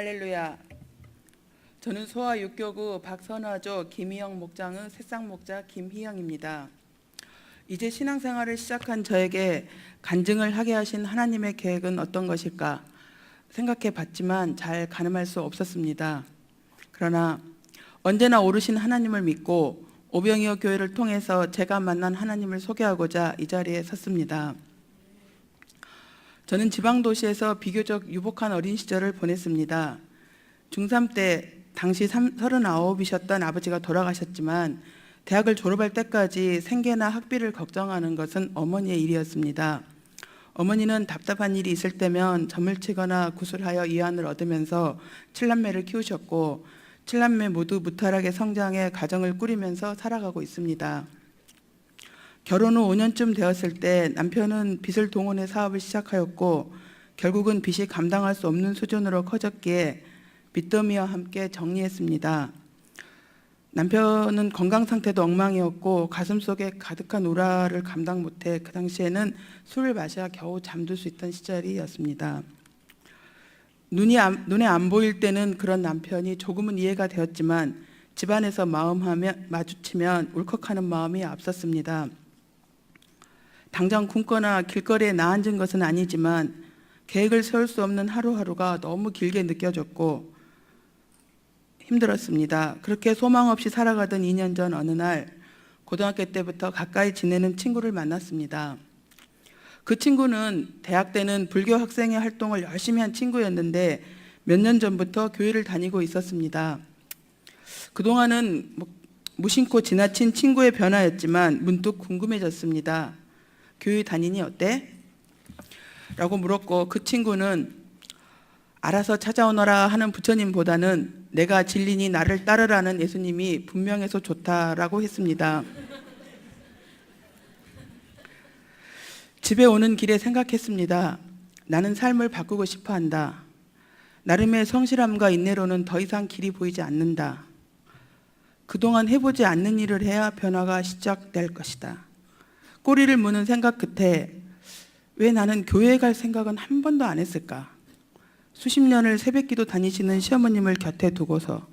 할렐루야. 저는 소아 육교구 박선화조 김희영 목장의 새싹 목자 김희영입니다. 이제 신앙생활을 시작한 저에게 간증을 하게 하신 하나님의 계획은 어떤 것일까 생각해 봤지만 잘 가늠할 수 없었습니다. 그러나 언제나 오르신 하나님을 믿고 오병이어 교회를 통해서 제가 만난 하나님을 소개하고자 이 자리에 섰습니다. 저는 지방 도시에서 비교적 유복한 어린 시절을 보냈습니다. 중3 때 당시 39이셨던 아버지가 돌아가셨지만 대학을 졸업할 때까지 생계나 학비를 걱정하는 것은 어머니의 일이었습니다. 어머니는 답답한 일이 있을 때면 점을 치거나 구슬하여 이안을 얻으면서 칠남매를 키우셨고 칠남매 모두 무탈하게 성장해 가정을 꾸리면서 살아가고 있습니다. 결혼 후 5년쯤 되었을 때 남편은 빚을 동원해 사업을 시작하였고 결국은 빚이 감당할 수 없는 수준으로 커졌기에 빚더미와 함께 정리했습니다. 남편은 건강 상태도 엉망이었고 가슴 속에 가득한 우라를 감당 못해 그 당시에는 술을 마셔 겨우 잠들 수 있던 시절이었습니다. 눈이 안, 눈에 안 보일 때는 그런 남편이 조금은 이해가 되었지만 집안에서 마음 하면 마주치면 울컥하는 마음이 앞섰습니다. 당장 굶거나 길거리에 나앉은 것은 아니지만 계획을 세울 수 없는 하루하루가 너무 길게 느껴졌고 힘들었습니다. 그렇게 소망 없이 살아가던 2년 전 어느 날 고등학교 때부터 가까이 지내는 친구를 만났습니다. 그 친구는 대학 때는 불교 학생회 활동을 열심히 한 친구였는데 몇 년 전부터 교회를 다니고 있었습니다. 그동안은 뭐 무심코 지나친 친구의 변화였지만 문득 궁금해졌습니다. 교회 다니니 어때? 라고 물었고 그 친구는 알아서 찾아오너라 하는 부처님보다는 내가 진리니 나를 따르라는 예수님이 분명해서 좋다라고 했습니다. 집에 오는 길에 생각했습니다. 나는 삶을 바꾸고 싶어 한다. 나름의 성실함과 인내로는 더 이상 길이 보이지 않는다. 그동안 해보지 않는 일을 해야 변화가 시작될 것이다. 꼬리를 무는 생각 끝에 왜 나는 교회에 갈 생각은 한 번도 안 했을까? 수십 년을 새벽 기도 다니시는 시어머님을 곁에 두고서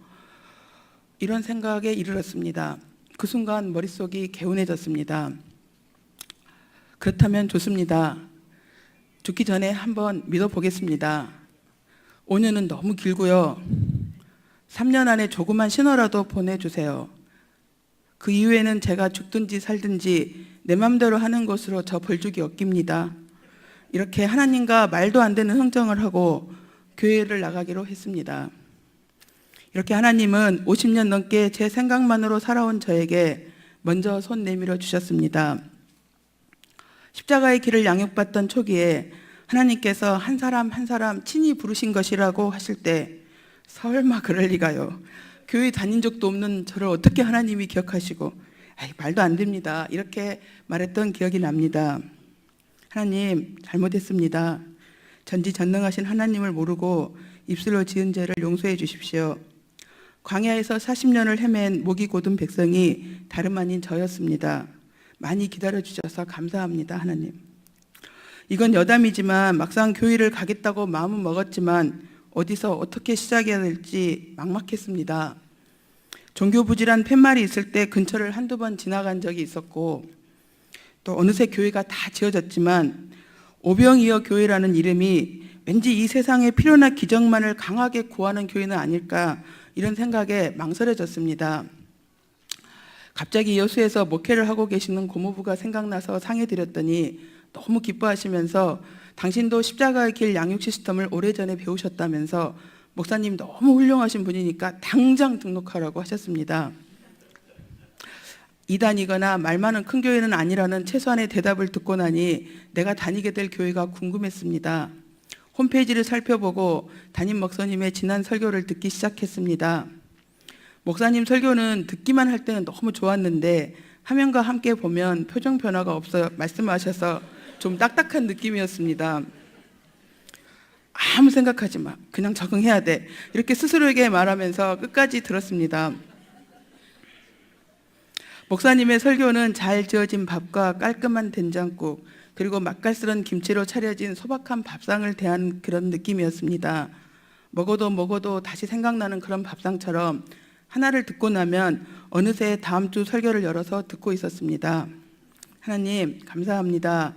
이런 생각에 이르렀습니다. 그 순간 머릿속이 개운해졌습니다. 그렇다면 좋습니다. 죽기 전에 한번 믿어보겠습니다. 5년은 너무 길고요. 3년 안에 조그만 신호라도 보내주세요. 그 이후에는 제가 죽든지 살든지 내 맘대로 하는 것으로 저 벌죽이 없깁니다. 이렇게 하나님과 말도 안 되는 흥정을 하고 교회를 나가기로 했습니다. 이렇게 하나님은 50년 넘게 제 생각만으로 살아온 저에게 먼저 손 내밀어 주셨습니다. 십자가의 길을 양육받던 초기에 하나님께서 한 사람 한 사람 친히 부르신 것이라고 하실 때 설마 그럴 리가요. 교회 다닌 적도 없는 저를 어떻게 하나님이 기억하시고 아이, 말도 안 됩니다. 이렇게 말했던 기억이 납니다. 하나님 잘못했습니다. 전지전능하신 하나님을 모르고 입술로 지은 죄를 용서해 주십시오. 광야에서 40년을 헤맨 목이 곧은 백성이 다름 아닌 저였습니다. 많이 기다려 주셔서 감사합니다, 하나님. 이건 여담이지만 막상 교회를 가겠다고 마음은 먹었지만 어디서 어떻게 시작해야 될지 막막했습니다. 종교 부질한 팻말이 있을 때 근처를 한두 번 지나간 적이 있었고 또 어느새 교회가 다 지어졌지만 오병이어 교회라는 이름이 왠지 이 세상의 필요나 기적만을 강하게 구하는 교회는 아닐까 이런 생각에 망설여졌습니다. 갑자기 여수에서 목회를 하고 계시는 고모부가 생각나서 상해드렸더니 너무 기뻐하시면서 당신도 십자가의 길 양육 시스템을 오래전에 배우셨다면서 목사님 너무 훌륭하신 분이니까 당장 등록하라고 하셨습니다. 이단이거나 말 많은 큰 교회는 아니라는 최소한의 대답을 듣고 나니 내가 다니게 될 교회가 궁금했습니다. 홈페이지를 살펴보고 담임 목사님의 지난 설교를 듣기 시작했습니다. 목사님 설교는 듣기만 할 때는 너무 좋았는데 화면과 함께 보면 표정 변화가 없어 말씀하셔서 좀 딱딱한 느낌이었습니다. 아무 생각하지 마. 그냥 적응해야 돼. 이렇게 스스로에게 말하면서 끝까지 들었습니다. 목사님의 설교는 잘 지어진 밥과 깔끔한 된장국, 그리고 맛깔스런 김치로 차려진 소박한 밥상을 대한 그런 느낌이었습니다. 먹어도 먹어도 다시 생각나는 그런 밥상처럼 하나를 듣고 나면 어느새 다음 주 설교를 열어서 듣고 있었습니다. 하나님, 감사합니다.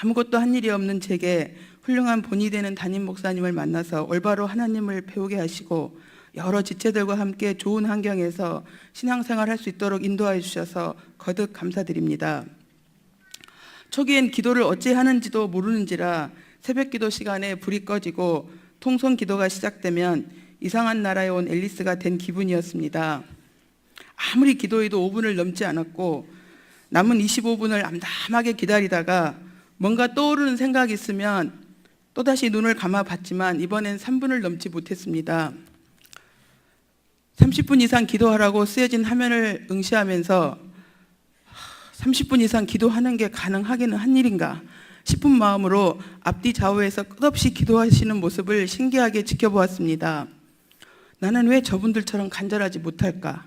아무것도 한 일이 없는 제게 훌륭한 본이 되는 담임 목사님을 만나서 올바로 하나님을 배우게 하시고 여러 지체들과 함께 좋은 환경에서 신앙생활 할 수 있도록 인도하여 주셔서 거듭 감사드립니다. 초기엔 기도를 어찌 하는지도 모르는지라 새벽 기도 시간에 불이 꺼지고 통성 기도가 시작되면 이상한 나라에 온 앨리스가 된 기분이었습니다. 아무리 기도해도 5분을 넘지 않았고 남은 25분을 암담하게 기다리다가 뭔가 떠오르는 생각이 있으면 또다시 눈을 감아 봤지만 이번엔 3분을 넘지 못했습니다. 30분 이상 기도하라고 쓰여진 화면을 응시하면서 30분 이상 기도하는 게 가능하기는 한 일인가 싶은 마음으로 앞뒤 좌우에서 끝없이 기도하시는 모습을 신기하게 지켜보았습니다. 나는 왜 저분들처럼 간절하지 못할까?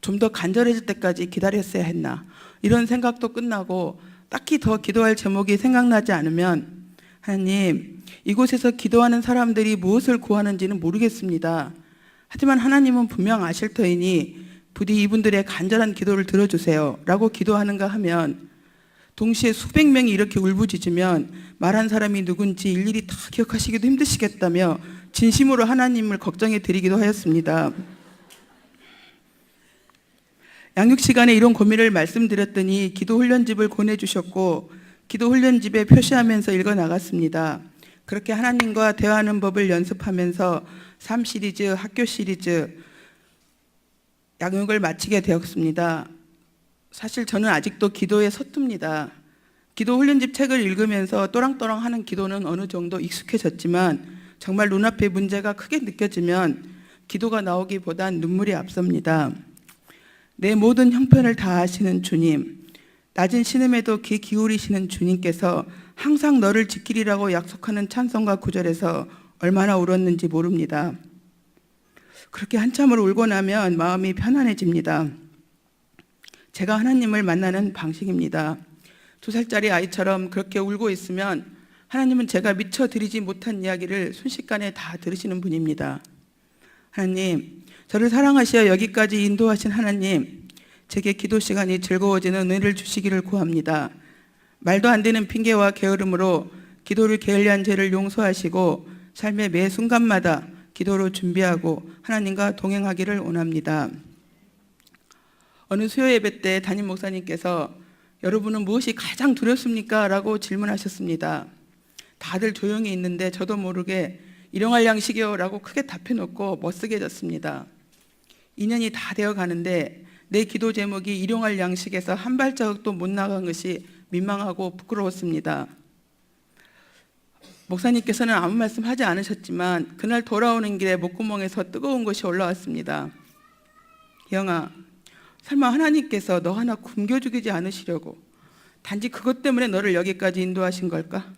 좀 더 간절해질 때까지 기다렸어야 했나? 이런 생각도 끝나고 딱히 더 기도할 제목이 생각나지 않으면 하나님, 이곳에서 기도하는 사람들이 무엇을 구하는지는 모르겠습니다. 하지만 하나님은 분명 아실 터이니 부디 이분들의 간절한 기도를 들어주세요. 라고 기도하는가 하면 동시에 수백 명이 이렇게 울부짖으면 말한 사람이 누군지 일일이 다 기억하시기도 힘드시겠다며 진심으로 하나님을 걱정해 드리기도 하였습니다. 양육 시간에 이런 고민을 말씀드렸더니 기도 훈련집을 보내주셨고 기도 훈련집에 표시하면서 읽어 나갔습니다. 그렇게 하나님과 대화하는 법을 연습하면서 삶 시리즈, 학교 시리즈, 양육을 마치게 되었습니다. 사실 저는 아직도 기도에 서툽니다. 기도 훈련집 책을 읽으면서 또랑또랑 하는 기도는 어느 정도 익숙해졌지만 정말 눈앞에 문제가 크게 느껴지면 기도가 나오기보단 눈물이 앞섭니다. 내 모든 형편을 다 아시는 주님, 낮은 신음에도 귀 기울이시는 주님께서 항상 너를 지키리라고 약속하는 찬송가 구절에서 얼마나 울었는지 모릅니다. 그렇게 한참을 울고 나면 마음이 편안해집니다. 제가 하나님을 만나는 방식입니다. 두 살짜리 아이처럼 그렇게 울고 있으면 하나님은 제가 미처 드리지 못한 이야기를 순식간에 다 들으시는 분입니다. 하나님, 저를 사랑하시어 여기까지 인도하신 하나님, 제게 기도 시간이 즐거워지는 은혜를 주시기를 구합니다. 말도 안 되는 핑계와 게으름으로 기도를 게을리한 죄를 용서하시고 삶의 매 순간마다 기도로 준비하고 하나님과 동행하기를 원합니다. 어느 수요 예배 때 담임 목사님께서 여러분은 무엇이 가장 두렵습니까? 라고 질문하셨습니다. 다들 조용히 있는데 저도 모르게 일용할 양식이요 라고 크게 답해놓고 멋쓰게 졌습니다. 2년이 다 되어 가는데 내 기도 제목이 일용할 양식에서 한 발자국도 못 나간 것이 민망하고 부끄러웠습니다. 목사님께서는 아무 말씀 하지 않으셨지만 그날 돌아오는 길에 목구멍에서 뜨거운 것이 올라왔습니다. 영아, 설마 하나님께서 너 하나 굶겨 죽이지 않으시려고 단지 그것 때문에 너를 여기까지 인도하신 걸까?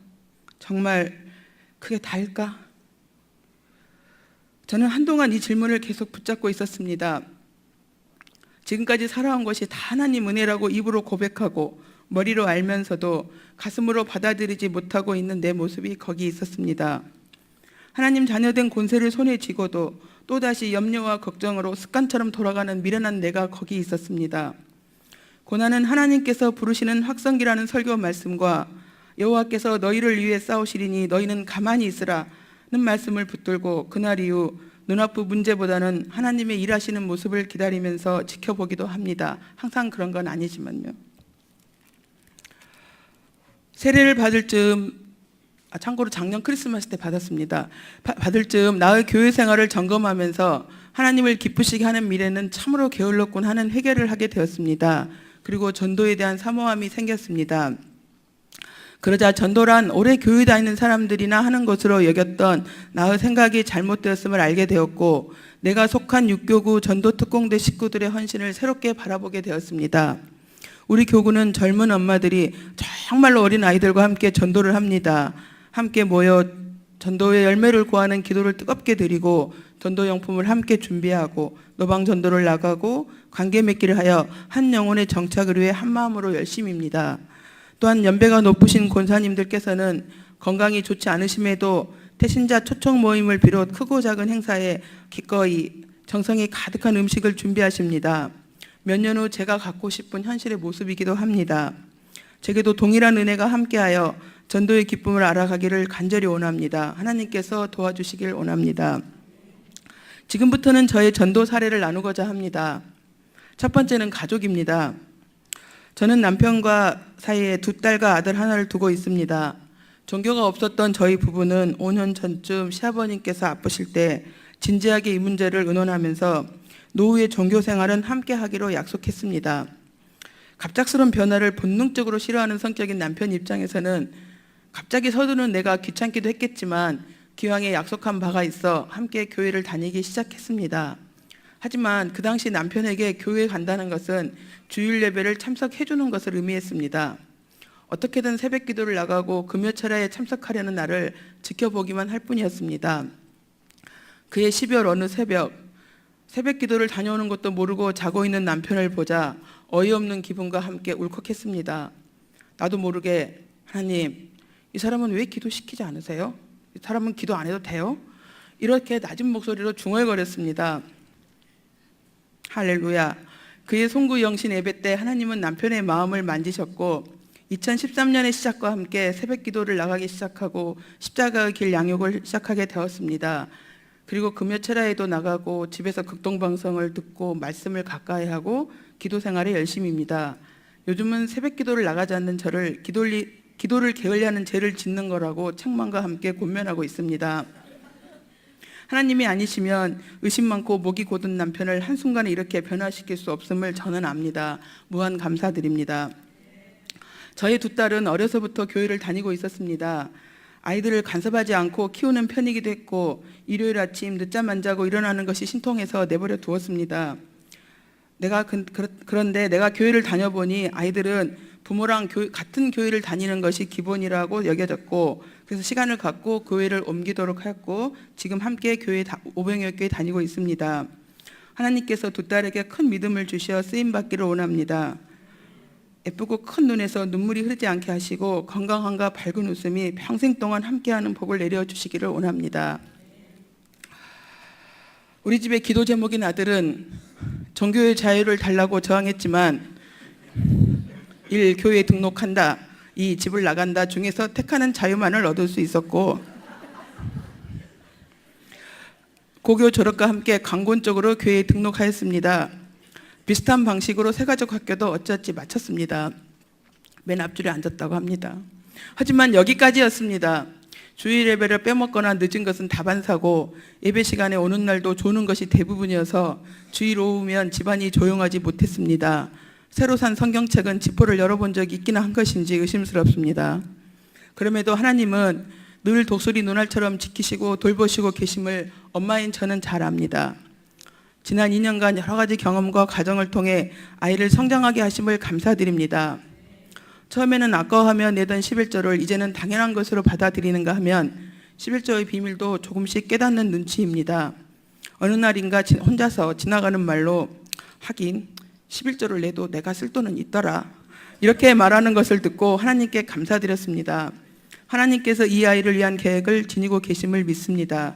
정말 그게 다일까? 저는 한동안 이 질문을 계속 붙잡고 있었습니다. 지금까지 살아온 것이 다 하나님 은혜라고 입으로 고백하고 머리로 알면서도 가슴으로 받아들이지 못하고 있는 내 모습이 거기 있었습니다. 하나님 자녀된 권세를 손에 쥐고도 또다시 염려와 걱정으로 습관처럼 돌아가는 미련한 내가 거기 있었습니다. 고난은 하나님께서 부르시는 확성기라는 설교 말씀과 여호와께서 너희를 위해 싸우시리니 너희는 가만히 있으라는 말씀을 붙들고 그날 이후 눈앞의 문제보다는 하나님의 일하시는 모습을 기다리면서 지켜보기도 합니다. 항상 그런 건 아니지만요. 세례를 받을 즈음 아, 참고로 작년 크리스마스 때 받았습니다. 바- 받을 즈음 나의 교회 생활을 점검하면서 하나님을 기쁘시게 하는 미래는 참으로 게을렀군 하는 회개를 하게 되었습니다. 그리고 전도에 대한 사모함이 생겼습니다. 그러자 전도란 오래 교회 다니는 사람들이나 하는 것으로 여겼던 나의 생각이 잘못되었음을 알게 되었고 내가 속한 육교구 전도 특공대 식구들의 헌신을 새롭게 바라보게 되었습니다. 우리 교구는 젊은 엄마들이 정말로 어린 아이들과 함께 전도를 합니다. 함께 모여 전도의 열매를 구하는 기도를 뜨겁게 드리고 전도 용품을 함께 준비하고 노방 전도를 나가고 관계 맺기를 하여 한 영혼의 정착을 위해 한 마음으로 열심입니다. 또한 연배가 높으신 권사님들께서는 건강이 좋지 않으심에도 태신자 초청 모임을 비롯 크고 작은 행사에 기꺼이 정성이 가득한 음식을 준비하십니다. 몇 년 후 제가 갖고 싶은 현실의 모습이기도 합니다. 제게도 동일한 은혜가 함께하여 전도의 기쁨을 알아가기를 간절히 원합니다. 하나님께서 도와주시길 원합니다. 지금부터는 저의 전도 사례를 나누고자 합니다. 첫 번째는 가족입니다. 저는 남편과 사이에 두 딸과 아들 하나를 두고 있습니다. 종교가 없었던 저희 부부는 5년 전쯤 시아버님께서 아프실 때 진지하게 이 문제를 의논하면서 노후의 종교 생활은 함께 하기로 약속했습니다. 갑작스러운 변화를 본능적으로 싫어하는 성격인 남편 입장에서는 갑자기 서두르는 내가 귀찮기도 했겠지만 기왕에 약속한 바가 있어 함께 교회를 다니기 시작했습니다. 하지만 그 당시 남편에게 교회 간다는 것은 주일 예배를 참석해 주는 것을 의미했습니다. 어떻게든 새벽 기도를 나가고 금요 철야에 참석하려는 나를 지켜보기만 할 뿐이었습니다. 그의 12월 어느 새벽 새벽 기도를 다녀오는 것도 모르고 자고 있는 남편을 보자 어이없는 기분과 함께 울컥했습니다. 나도 모르게 하나님 이 사람은 왜 기도시키지 않으세요? 이 사람은 기도 안 해도 돼요? 이렇게 낮은 목소리로 중얼거렸습니다. 할렐루야. 그의 송구 영신 예배 때 하나님은 남편의 마음을 만지셨고 2013년의 시작과 함께 새벽 기도를 나가기 시작하고 십자가의 길 양육을 시작하게 되었습니다. 그리고 금요 철야에도 나가고 집에서 극동 방송을 듣고 말씀을 가까이 하고 기도 생활에 열심입니다. 요즘은 새벽 기도를 나가지 않는 저를 기도리, 기도를 게을리하는 죄를 짓는 거라고 책망과 함께 권면하고 있습니다. 하나님이 아니시면 의심 많고 목이 고든 남편을 한순간에 이렇게 변화시킬 수 없음을 저는 압니다. 무한 감사드립니다. 저희 두 딸은 어려서부터 교회를 다니고 있었습니다. 아이들을 간섭하지 않고 키우는 편이기도 했고 일요일 아침 늦잠 안 자고 일어나는 것이 신통해서 내버려 두었습니다. 내가 그, 그런데 내가 교회를 다녀보니 아이들은 부모랑 교, 같은 교회를 다니는 것이 기본이라고 여겨졌고 그래서 시간을 갖고 교회를 옮기도록 하였고 지금 함께 교회 오병여교회 다니고 있습니다. 하나님께서 두 딸에게 큰 믿음을 주셔 쓰임 받기를 원합니다. 예쁘고 큰 눈에서 눈물이 흐르지 않게 하시고 건강함과 밝은 웃음이 평생 동안 함께하는 복을 내려 주시기를 원합니다. 우리 집의 기도 제목인 아들은 종교의 자유를 달라고 저항했지만 일 교회에 등록한다, 이 집을 나간다 중에서 택하는 자유만을 얻을 수 있었고 고교 졸업과 함께 강권적으로 교회에 등록하였습니다. 비슷한 방식으로 새가족 학교도 어찌어찌 마쳤습니다. 맨 앞줄에 앉았다고 합니다. 하지만 여기까지였습니다. 주일 예배를 빼먹거나 늦은 것은 다반사고 예배 시간에 오는 날도 조는 것이 대부분이어서 주일 오후면 집안이 조용하지 못했습니다. 새로 산 성경책은 지포를 열어본 적이 있기는 한 것인지 의심스럽습니다. 그럼에도 하나님은 늘 독수리 눈알처럼 지키시고 돌보시고 계심을 엄마인 저는 잘 압니다. 지난 2년간 여러 가지 경험과 과정을 통해 아이를 성장하게 하심을 감사드립니다. 처음에는 아까워하며 내던 11조를 이제는 당연한 것으로 받아들이는가 하면 11조의 비밀도 조금씩 깨닫는 눈치입니다. 어느 날인가 혼자서 지나가는 말로 하긴 11조를 내도 내가 쓸 돈은 있더라. 이렇게 말하는 것을 듣고 하나님께 감사드렸습니다. 하나님께서 이 아이를 위한 계획을 지니고 계심을 믿습니다.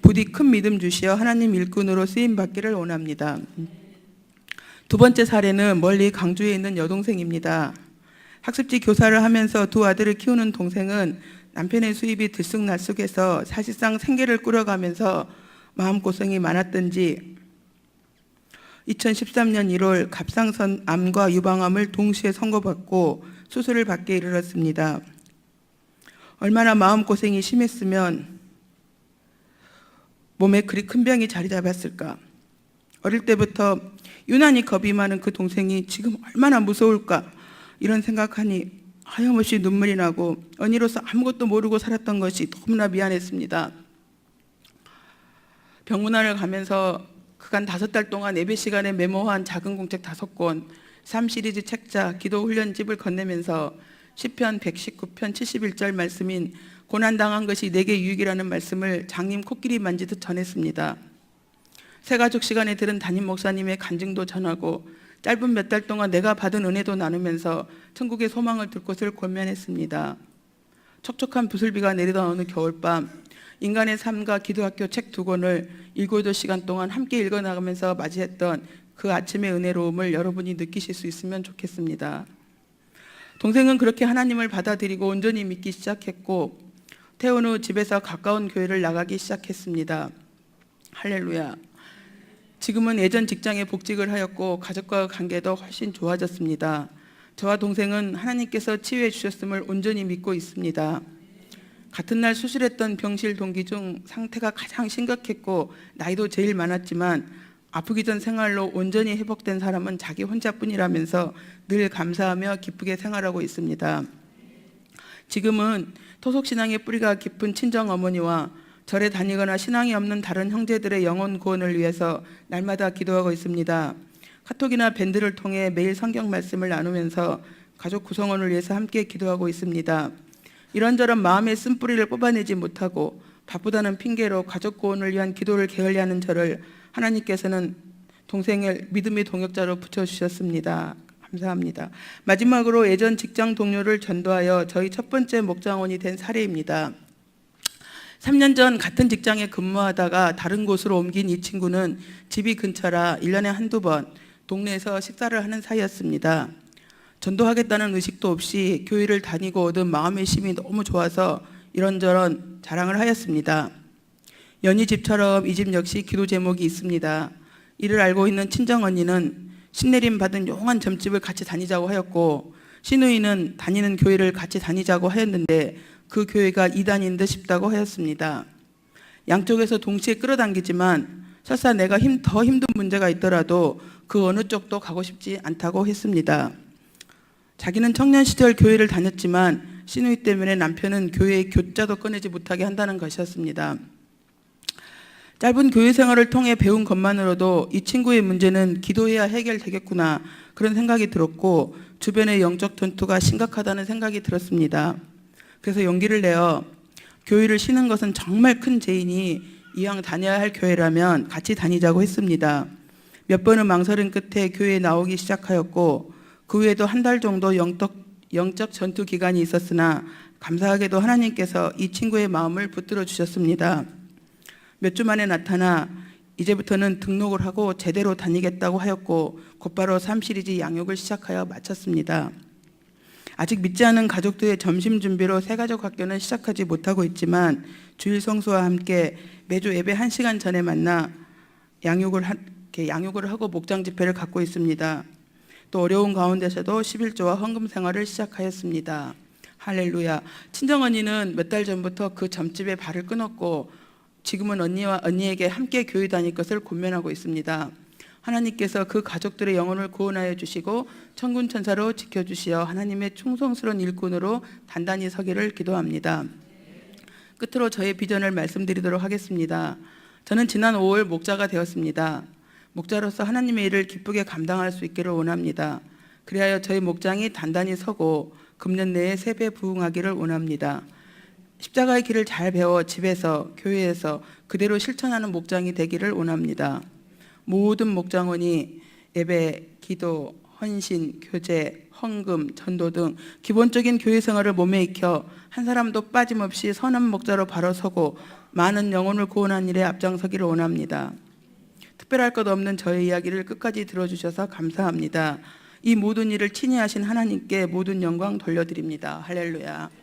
부디 큰 믿음 주시어 하나님 일꾼으로 쓰임 받기를 원합니다. 두 번째 사례는 멀리 강주에 있는 여동생입니다. 학습지 교사를 하면서 두 아들을 키우는 동생은 남편의 수입이 들쑥날쑥해서 사실상 생계를 꾸려가면서 마음고생이 많았던지 2013년 1월 갑상선 암과 유방암을 동시에 선고받고 수술을 받게 이르렀습니다. 얼마나 마음고생이 심했으면 몸에 그리 큰 병이 자리 잡았을까? 어릴 때부터 유난히 겁이 많은 그 동생이 지금 얼마나 무서울까? 이런 생각하니 하염없이 눈물이 나고 언니로서 아무것도 모르고 살았던 것이 너무나 미안했습니다. 병문안을 가면서 그간 다섯 달 동안 예배 시간에 메모한 작은 공책 다섯 권, 3 시리즈 책자, 기도 훈련집을 건네면서 시편 119편 71절 말씀인 고난당한 것이 내게 유익이라는 말씀을 장님 코끼리 만지듯 전했습니다. 새가족 시간에 들은 담임 목사님의 간증도 전하고 짧은 몇 달 동안 내가 받은 은혜도 나누면서 천국의 소망을 둘 것을 권면했습니다. 촉촉한 부슬비가 내리던 어느 겨울밤 인간의 삶과 기도학교 책 두 권을 일곱 시간 동안 함께 읽어나가면서 맞이했던 그 아침의 은혜로움을 여러분이 느끼실 수 있으면 좋겠습니다. 동생은 그렇게 하나님을 받아들이고 온전히 믿기 시작했고 퇴원 후 집에서 가까운 교회를 나가기 시작했습니다. 할렐루야. 지금은 예전 직장에 복직을 하였고 가족과 관계도 훨씬 좋아졌습니다. 저와 동생은 하나님께서 치유해 주셨음을 온전히 믿고 있습니다. 같은 날 수술했던 병실 동기 중 상태가 가장 심각했고 나이도 제일 많았지만 아프기 전 생활로 온전히 회복된 사람은 자기 혼자뿐이라면서 늘 감사하며 기쁘게 생활하고 있습니다. 지금은 토속 신앙의 뿌리가 깊은 친정 어머니와 절에 다니거나 신앙이 없는 다른 형제들의 영혼 구원을 위해서 날마다 기도하고 있습니다. 카톡이나 밴드를 통해 매일 성경 말씀을 나누면서 가족 구성원을 위해서 함께 기도하고 있습니다. 이런저런 마음의 쓴뿌리를 뽑아내지 못하고 바쁘다는 핑계로 가족 구원을 위한 기도를 게을리하는 저를 하나님께서는 동생을 믿음의 동역자로 붙여주셨습니다. 감사합니다. 마지막으로 예전 직장 동료를 전도하여 저희 첫 번째 목장원이 된 사례입니다. 3년 전 같은 직장에 근무하다가 다른 곳으로 옮긴 이 친구는 집이 근처라 1년에 한두 번 동네에서 식사를 하는 사이였습니다. 전도하겠다는 의식도 없이 교회를 다니고 얻은 마음의 힘이 너무 좋아서 이런저런 자랑을 하였습니다. 연희 집처럼 이 집 역시 기도 제목이 있습니다. 이를 알고 있는 친정 언니는 신내림 받은 용한 점집을 같이 다니자고 하였고 신우이는 다니는 교회를 같이 다니자고 하였는데 그 교회가 이단인 듯 싶다고 하였습니다. 양쪽에서 동시에 끌어당기지만 설사 내가 힘, 더 힘든 문제가 있더라도 그 어느 쪽도 가고 싶지 않다고 했습니다. 자기는 청년 시절 교회를 다녔지만 신우이 때문에 남편은 교회의 교자도 꺼내지 못하게 한다는 것이었습니다. 짧은 교회 생활을 통해 배운 것만으로도 이 친구의 문제는 기도해야 해결되겠구나 그런 생각이 들었고 주변의 영적 전투가 심각하다는 생각이 들었습니다. 그래서 용기를 내어 교회를 쉬는 것은 정말 큰 죄이니 이왕 다녀야 할 교회라면 같이 다니자고 했습니다. 몇 번은 망설임 끝에 교회에 나오기 시작하였고 그 후에도 한 달 정도 영적, 영적 전투 기간이 있었으나 감사하게도 하나님께서 이 친구의 마음을 붙들어 주셨습니다. 몇 주 만에 나타나 이제부터는 등록을 하고 제대로 다니겠다고 하였고 곧바로 삼시리즈 양육을 시작하여 마쳤습니다. 아직 믿지 않은 가족들의 점심 준비로 새가족 학교는 시작하지 못하고 있지만 주일 성수와 함께 매주 예배 1시간 전에 만나 양육을 하, 양육을 하고 목장 집회를 갖고 있습니다. 또 어려운 가운데서도 11조와 헌금 생활을 시작하였습니다. 할렐루야. 친정 언니는 몇 달 전부터 그 점집에 발을 끊었고 지금은 언니와 언니에게 함께 교회 다닐 것을 고민하고 있습니다. 하나님께서 그 가족들의 영혼을 구원하여 주시고 천군 천사로 지켜 주시어 하나님의 충성스러운 일꾼으로 단단히 서기를 기도합니다. 끝으로 저의 비전을 말씀드리도록 하겠습니다. 저는 지난 5월 목자가 되었습니다. 목자로서 하나님의 일을 기쁘게 감당할 수 있기를 원합니다. 그리하여 저희 목장이 단단히 서고 금년 내에 세배 부흥하기를 원합니다. 십자가의 길을 잘 배워 집에서 교회에서 그대로 실천하는 목장이 되기를 원합니다. 모든 목장원이 예배, 기도, 헌신, 교제, 헌금, 전도 등 기본적인 교회 생활을 몸에 익혀 한 사람도 빠짐없이 선한 목자로 바로 서고 많은 영혼을 구원한 일에 앞장서기를 원합니다. 특별할 것 없는 저의 이야기를 끝까지 들어주셔서 감사합니다. 이 모든 일을 친히 하신 하나님께 모든 영광 돌려드립니다. 할렐루야.